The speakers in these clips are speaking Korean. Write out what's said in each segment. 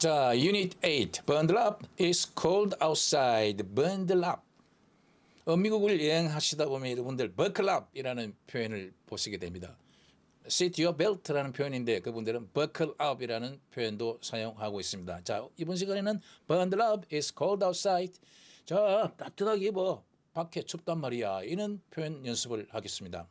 자, Unit 8. Bundle up is cold outside. Bundle up. 어, 미국을 여행하시다 보면 여러분들 buckle up이라는 표현을 보시게 됩니다. Sit your belt라는 표현인데 그분들은 buckle up이라는 표현도 사용하고 있습니다. 자, 이번 시간에는 bundle up is cold outside. 자, 따뜻하게 입어. 밖에 춥단 말이야. 이런 표현 연습을 하겠습니다.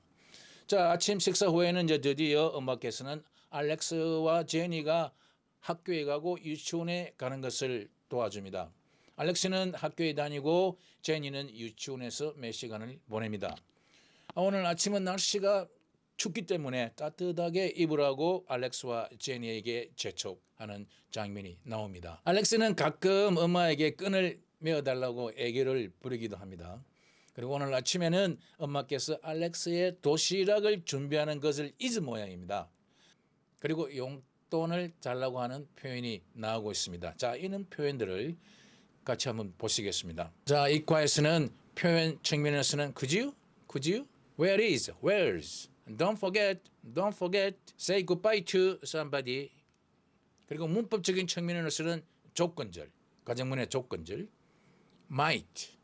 자, 아침 식사 후에는 이제 드디어 엄마께서는 알렉스와 제니가 학교에 가고 유치원에 가는 것을 도와줍니다. 알렉스는 학교에 다니고 제니는 유치원에서 몇 시간을 보냅니다. 아, 오늘 아침은 날씨가 춥기 때문에 따뜻하게 입으라고 알렉스와 제니에게 재촉하는 장면이 나옵니다. 알렉스는 가끔 엄마에게 끈을 메어달라고 애교를 부리기도 합니다. 그리고 오늘 아침에는 엄마께서 알렉스의 도시락을 준비하는 것을 잊은 모양입니다. 그리고 용 돈을 달라고 하는 표현이 나오고 있습니다. 자, 이런 표현들을 같이 한번 보시겠습니다. 자, 이과에서는 표현 측면에서는 could you, could you, where is, where's, don't forget, don't forget, say goodbye to somebody. 그리고 문법적인 측면에서는 조건절, 가정문의 조건절, might,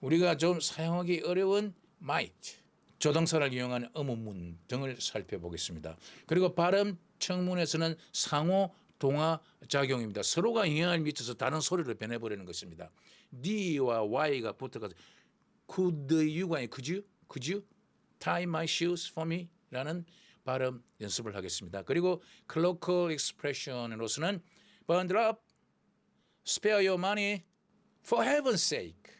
우리가 좀 사용하기 어려운 might, 조동사를 이용한 의문문 등을 살펴보겠습니다. 그리고 발음 청문에서는 상호 동화 작용입니다. 서로가 영향을 미쳐서 다른 소리를 변해버리는 것입니다. D와 Y가 붙어가지고 could you가 아니고 could you, could you tie my shoes for me? 라는 발음 연습을 하겠습니다. 그리고 colloquial expression으로서는 bundle up, spare your money, for heaven's sake.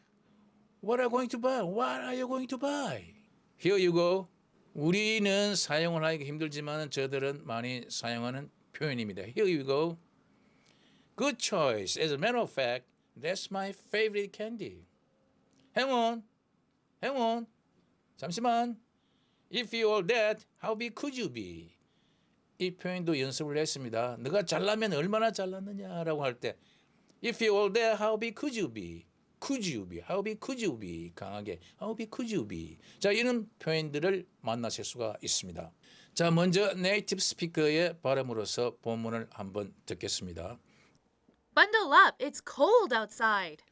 What are you going to buy? What are you going to buy? Here you go. 우리는 사용을 하기 힘들지만 저들은 많이 사용하는 표현입니다. Here you go. Good choice. As a matter of fact, that's my favorite candy. Hang on. 잠시만. If you all that, how big could you be? 이 표현도 연습을 했습니다. 네가 잘나면 얼마나 잘났느냐라고 할 때 If you all that, how big could you be? Could you be? How big could you be? 강하게 How big could you be? 자 이런 표현들을 만나실 수가 있습니다. 자 먼저 네이티브 스피커의 발음으로서 본문을 한번 듣겠습니다. Bundle up, it's cold outside.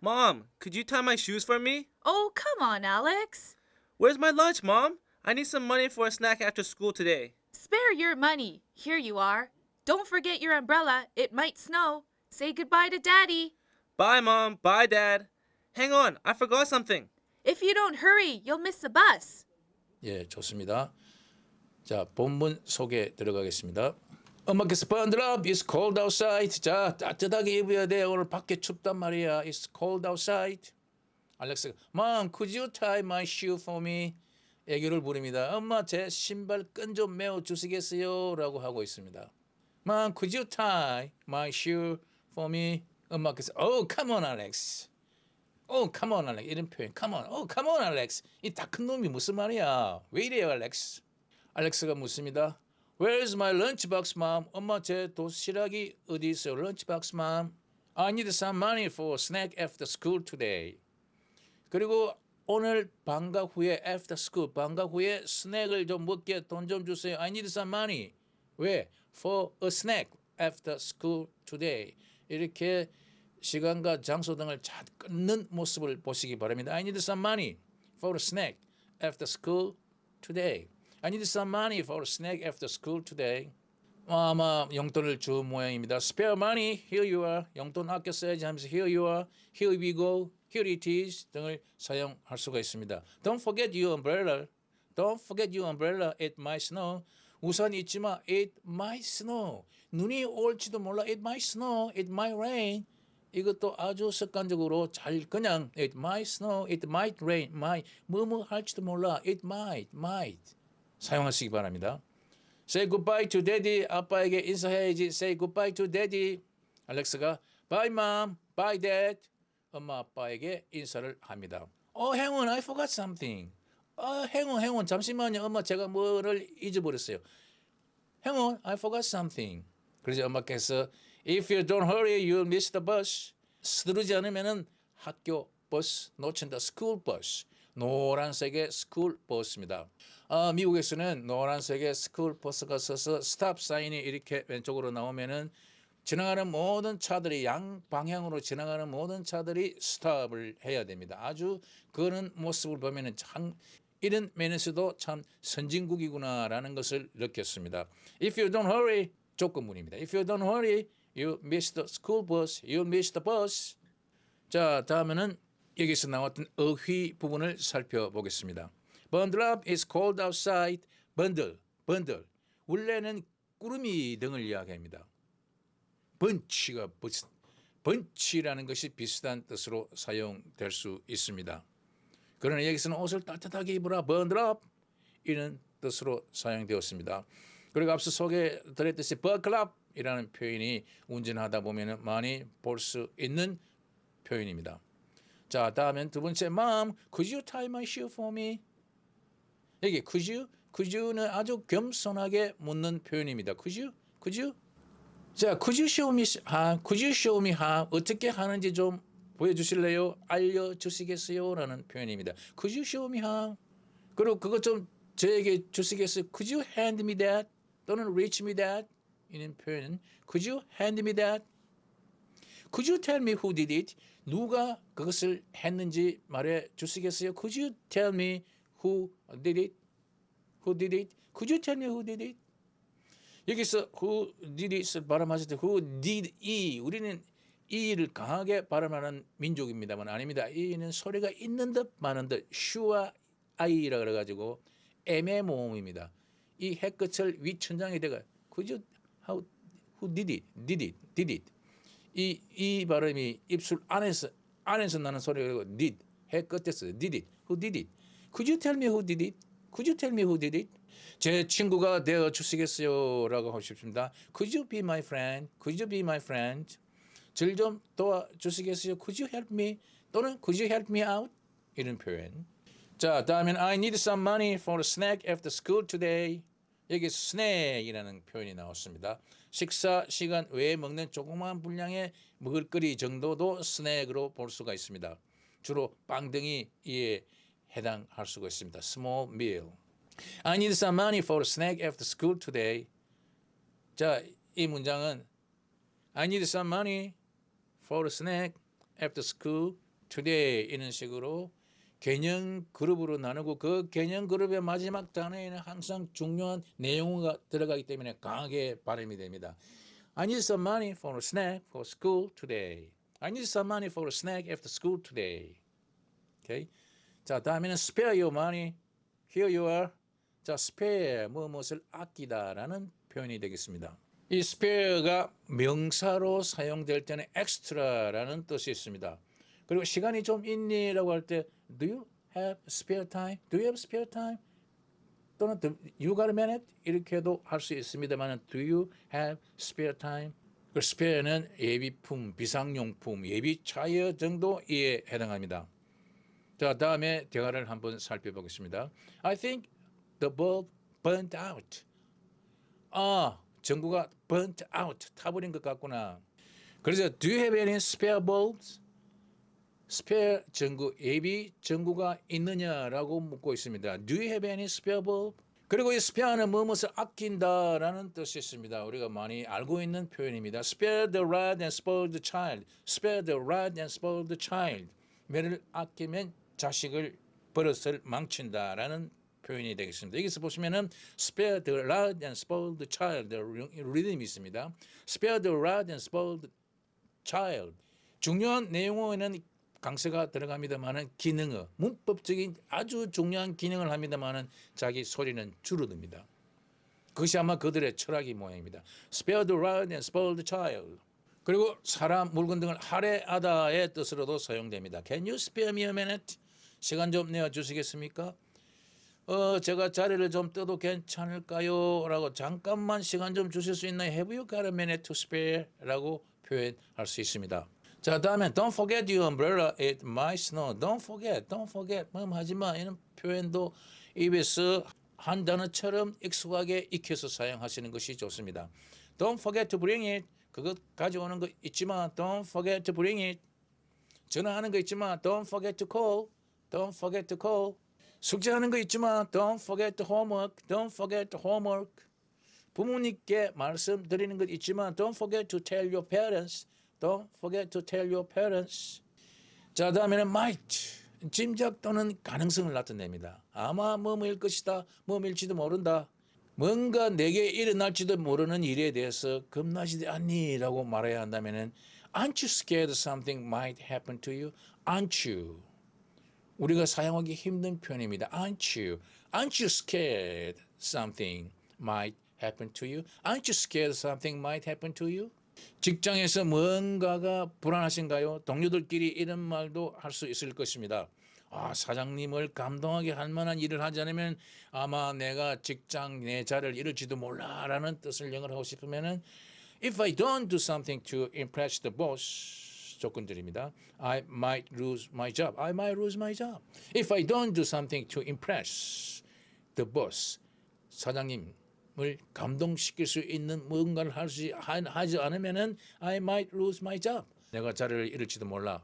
Mom, could you tie my shoes for me? Oh, come on, Alex. Where's my lunch, Mom? I need some money for a snack after school today. Spare your money. Here you are. Don't forget your umbrella. It might snow. Say goodbye to Daddy. Bye, Mom. Bye, Dad. Hang on, I forgot something. If you don't hurry, you'll miss the bus. 예, 좋습니다. 자, 본문 소개 들어가겠습니다. 엄마께서 bundle up, it's cold outside. 자, 따뜻하게 입어야 돼. 오늘 밖에 춥단 말이야. It's cold outside. 알렉스가 Mom, could you tie my shoe for me? 애교를 부릅니다. 엄마, 제 신발 끈 좀 메어 주시겠어요? 라고 하고 있습니다. Mom, could you tie my shoe for me? 엄마께서 Oh, on, Alex. Oh, come on, Alex. 이런 표현. Oh, come on, Alex. 이다 큰 놈이 무슨 말이야? 왜 이래요, Alex? 알렉스가 묻습니다. Where's my lunchbox, mom? 엄마 제 도시락이 어디 있어요? Lunchbox, mom. I need some money for snack after school today. 그리고 오늘 방과 후에 after school 방과 후에 스낵을 좀 먹게 돈 좀 주세요. I need some money. 왜? For a snack after school today. 이렇게 시간과 장소 등을 잘 끊는 모습을 보시기 바랍니다. I need some money for a snack after school today. I need some money for a snack after school today. 어, 아마 용돈을 준 모양입니다. Spare money, here you are. 용돈 아껴 써야지 하면서 here you are, here we go, here it is 등을 사용할 수가 있습니다. Don't forget your umbrella. Don't forget your umbrella. It might snow. 우산 잊지 마. It might snow. 눈이 올지도 몰라. It might snow. It might rain. 이것도 아주 습관적으로 잘 그냥 it might snow, it might rain, might 뭐뭐 할지도 몰라. It might, might 사용하시기 바랍니다. Say goodbye to daddy. 아빠에게 인사해야지. Say goodbye to daddy. 알렉스가 bye mom, bye dad. 엄마 아빠에게 인사를 합니다. Oh, hang on, I forgot something. 아, hang on. 잠시만요. 엄마 제가 뭐를 잊어버렸어요. On, I forgot something. 그래서 엄마께서 If you don't hurry, you'll miss the bus. 서두르지 않으면은 학교 버스 놓친다. School bus. 노란색의 스쿨 버스입니다. 아, 미국에서는 노란색의 스쿨 버스가 서서 스탑 사인이 이렇게 왼쪽으로 나오면은 지나가는 모든 차들이 양 방향으로 지나가는 모든 차들이 스탑을 해야 됩니다. 아주 그런 모습을 보면은 참 이런 면에서도 참 선진국이구나라는 것을 느꼈습니다. If you don't hurry 조건문입니다. If you don't hurry, you miss the school bus. You miss the bus. 자, 다음에는 여기서 나왔던 어휘 부분을 살펴보겠습니다. Bundle up is cold outside. Bundle, bundle. 원래는 꾸러미 등을 이야기합니다. 번치가 번- 번치라는 것이 비슷한 뜻으로 사용될 수 있습니다. 그러나 여기서는 옷을 따뜻하게 입으라 up 이런 뜻으로 사용되었습니다. 그리고 앞서 소개드렸듯이 buckle up 이라는 표현이 운전하다 보면 많이 볼 수 있는 표현입니다. 자, 다음엔 두 번째 Mom, could you tie my shoe for me? 여기 could you, could you는 아주 겸손하게 묻는 표현입니다. could you, could you? 자, could you show me how? Could you show me how? 어떻게 하는지 좀 보여주실래요? 알려주시겠어요?라는 표현입니다. Could you show me how? 그리고 그것 좀 저에게 주시겠어요? Could you hand me that? 또는 reach me that? 이런 표현은 Could you hand me that? Could you tell me who did it? 누가 그것을 했는지 말해 주시겠어요? Could you tell me who did it? Who did it? Could you tell me who did it? 여기서 who did it을 발음하실 때 who did e 우리는 e를 강하게 발음하는 민족입니다만 아닙니다. e는 소리가 있는 듯 많은 듯 슈와 i라 그래가지고 애매 모음입니다. 이 해끝을 위천장에 대가 you how who did it did it did it 이, 이 발음이 입술 안에서 안에서 나는 소리가 did 해 끝에서 did it who did it could you tell me who did it could you tell me who did it 제 친구가 되어 주시겠어요라고 하고 싶습니다 could you be my friend could you be my friend 절좀 도와 주시겠어요 could you help me 또는 could you help me out 이런 표현 자 다음엔 I need some money for a snack after school today 여기 스낵이라는 표현이 나왔습니다. 식사 시간 외에 먹는 조그마한 분량의 먹을거리 정도도 스낵으로 볼 수가 있습니다. 주로 빵 등이 이에 해당할 수가 있습니다. Small meal. I need some money for a snack after school today. 자, 이 문장은 I need some money for snack after school today 이런 식으로 개념 그룹으로 나누고 그 개념 그룹의 마지막 단어에는 항상 중요한 내용가 들어가기 때문에 강하게 발음이 됩니다. I need some money for a snack for school today. I need some money for a snack after school today. Okay? 자, 다음에는 spare your money. Here you are. 자, spare 무엇을 아끼다라는 표현이 되겠습니다. 이 spare가 명사로 사용될 때는 extra라는 뜻이 있습니다. 그리고 시간이 좀 있니라고 할 때 do you have spare time? Do you have spare time? 또는 do you got a minute? 이렇게도 할 수 있습니다만 do you have spare time? 그 spare는 예비품, 비상용품, 예비 차여 정도에 해당합니다. 자, 다음에 대화를 한번 살펴보겠습니다. I think the bulb burnt out. 아, 전구가 burnt out, 타버린 것 같구나. 그래서 do you have any spare bulbs? 스페어 전구 예비 전구가 있느냐라고 묻고 있습니다. Do you have any spare bulb? 그리고 이 spare는 무엇을 아낀다라는 뜻이 있습니다. 우리가 많이 알고 있는 표현입니다. Spare the rod and spoil the child. Spare the rod and spoil the child. 매를 아끼면 자식을 버릇을 망친다라는 표현이 되겠습니다. 여기서 보시면은 spare the rod and spoil the child 리듬이 있습니다. Spare the rod and spoil the child. 중요한 내용에는 강세가 들어갑니다만은 기능어 문법적인 아주 중요한 기능을 합니다만은 자기 소리는 줄어듭니다. 그것이 아마 그들의 철학이 모양입니다. Spare the rod and spoil the child. 그리고 사람, 물건 등을 할애하다의 뜻으로도 사용됩니다. Can you spare me a minute? 시간 좀 내어 주시겠습니까? 어, 제가 자리를 좀 떠도 괜찮을까요? 라고 잠깐만 시간 좀 주실 수 있나요? Have you got a minute to spare? 라고 표현할 수 있습니다. 자, 다음에 don't forget your umbrella. It might snow. Don't forget, don't forget. 뭐 하지 마. 이런 표현도 입에서 한 단어처럼 익숙하게 익혀서 사용하시는 것이 좋습니다. Don't forget to bring it. 그것 가져오는 거 마. Don't forget to bring it. 전화하는 거 마. Don't forget to call. Don't forget to call. 숙제하는 거 마. Don't forget the homework. Don't forget the homework. 부모님께 말씀드리는 것 있지만 don't forget to tell your parents. Don't forget to tell your parents. 자, 다음에는 might. 짐작 또는 가능성을 나타냅니다. 아마 뭐뭐일 것이다. 뭐뭐일지도 모른다. 뭔가 내게 일어날지도 모르는 일에 대해서 겁나지 않니?라고 말해야 한다면은 aren't you scared something might happen to you? aren't you? 우리가 사용하기 힘든 표현입니다. aren't you? aren't you scared something might happen to you? aren't you scared something might happen to you? 직장에서 뭔가가 불안하신가요? 동료들끼리 이런 말도 할 수 있을 것입니다. 아, 사장님을 감동하게 할 만한 일을 하지 않으면 아마 내가 직장 내 자리를 잃을지도 몰라라는 뜻을 영어로 하고 싶으면은 if I don't do something to impress the boss 조건들입니다. I might lose my job. I might lose my job. If I don't do something to impress the boss 사장님을 감동시킬 수 있는 뭔가를 할수 하지 않으면은 I might lose my job. 내가 자리를 잃을지도 몰라.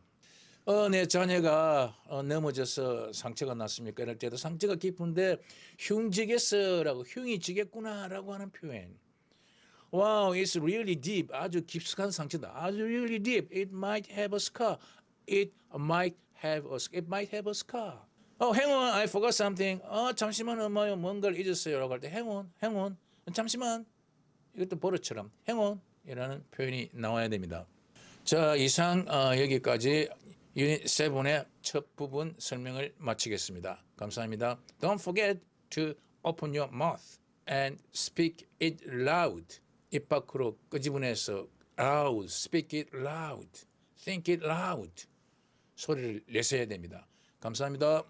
어, 내 자녀가 어, 넘어져서 상처가 났습니까? 이럴 때도 상처가 깊은데 흉지겠어라고 흉이 지겠구나라고 하는 표현. Wow, it's really deep. 아주 깊숙한 상처다. 아주 really deep. It might have a scar. It might have a it might have a scar. 어, hang on, I forgot something. 어, 잠시만 엄마요, 뭔가를 잊었어요 라고 할 때 hang on, hang on, 잠시만. 이것도 버릇처럼 hang on 이라는 표현이 나와야 됩니다. 자, 이상 어, 여기까지 유닛 7의 첫 부분 설명을 마치겠습니다. 감사합니다. Don't forget to open your mouth and speak it loud. 입 밖으로 끄집어내서 loud, speak it loud, think it loud. 소리를 내셔야 됩니다. 감사합니다.